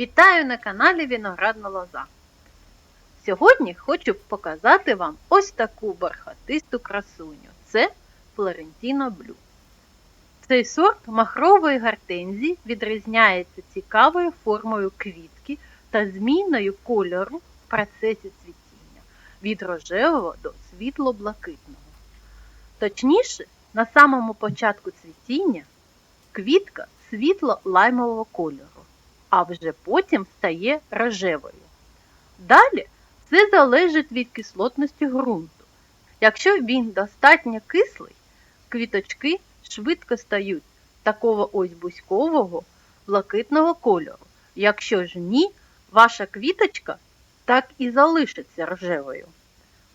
Вітаю на каналі Виноградна Лоза. Сьогодні хочу показати вам ось таку бархатисту красуню. Це Флорентіно Блю. Цей сорт махрової гортензії відрізняється цікавою формою квітки та зміною кольору в процесі цвітіння від рожевого до світло-блакитного. Точніше, на самому початку цвітіння квітка світло-лаймового кольору, а вже потім стає рожевою. Далі це залежить від кислотності ґрунту. Якщо він достатньо кислий, квіточки швидко стають такого ось бузькового блакитного кольору. Якщо ж ні, ваша квіточка так і залишиться рожевою.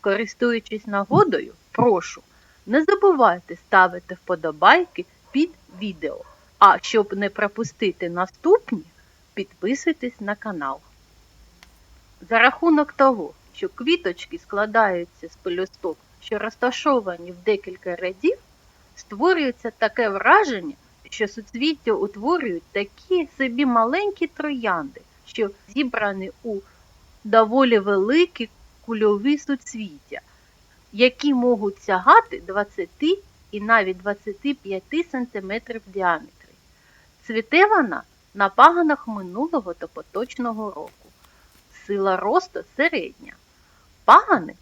Користуючись нагодою, прошу, не забувайте ставити вподобайки під відео. А щоб не пропустити наступні, підписуйтесь на канал. За рахунок того, що квіточки складаються з пелюсток, що розташовані в декілька рядів, створюється таке враження, що суцвіття утворюють такі собі маленькі троянди, що зібрані у доволі великі кульові суцвіття, які можуть сягати 20 і навіть 25 см в діаметрі. Цвіте вона на паганах минулого та поточного року. Сила росту середня. Пагани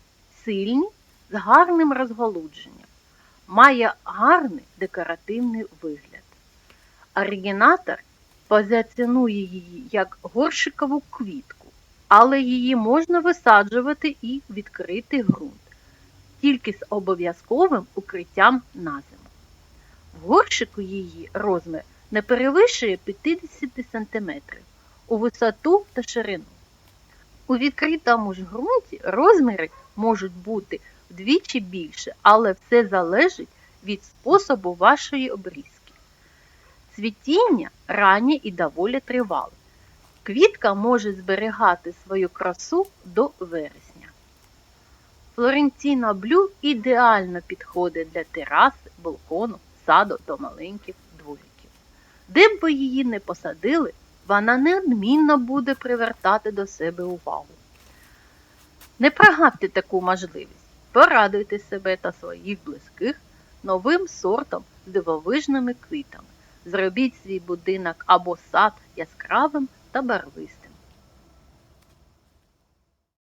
сильні з гарним розголудженням. Має гарний декоративний вигляд. Оригінатор позиціонує її як горшикову квітку, але її можна висаджувати і в відкритий ґрунт, тільки з обов'язковим укриттям на зиму. В горшику її розмір не перевищує 50 см у висоту та ширину. У відкритому ж ґрунті розміри можуть бути вдвічі більше, але все залежить від способу вашої обрізки. Цвітіння раннє і доволі тривале. Квітка може зберігати свою красу до вересня. Флорентіна Блю ідеально підходить для тераси, балкону, саду та маленьких. Де б ви її не посадили, вона неодмінно буде привертати до себе увагу. Не прогавте таку можливість. Порадуйте себе та своїх близьких новим сортом з дивовижними квітами. Зробіть свій будинок або сад яскравим та барвистим.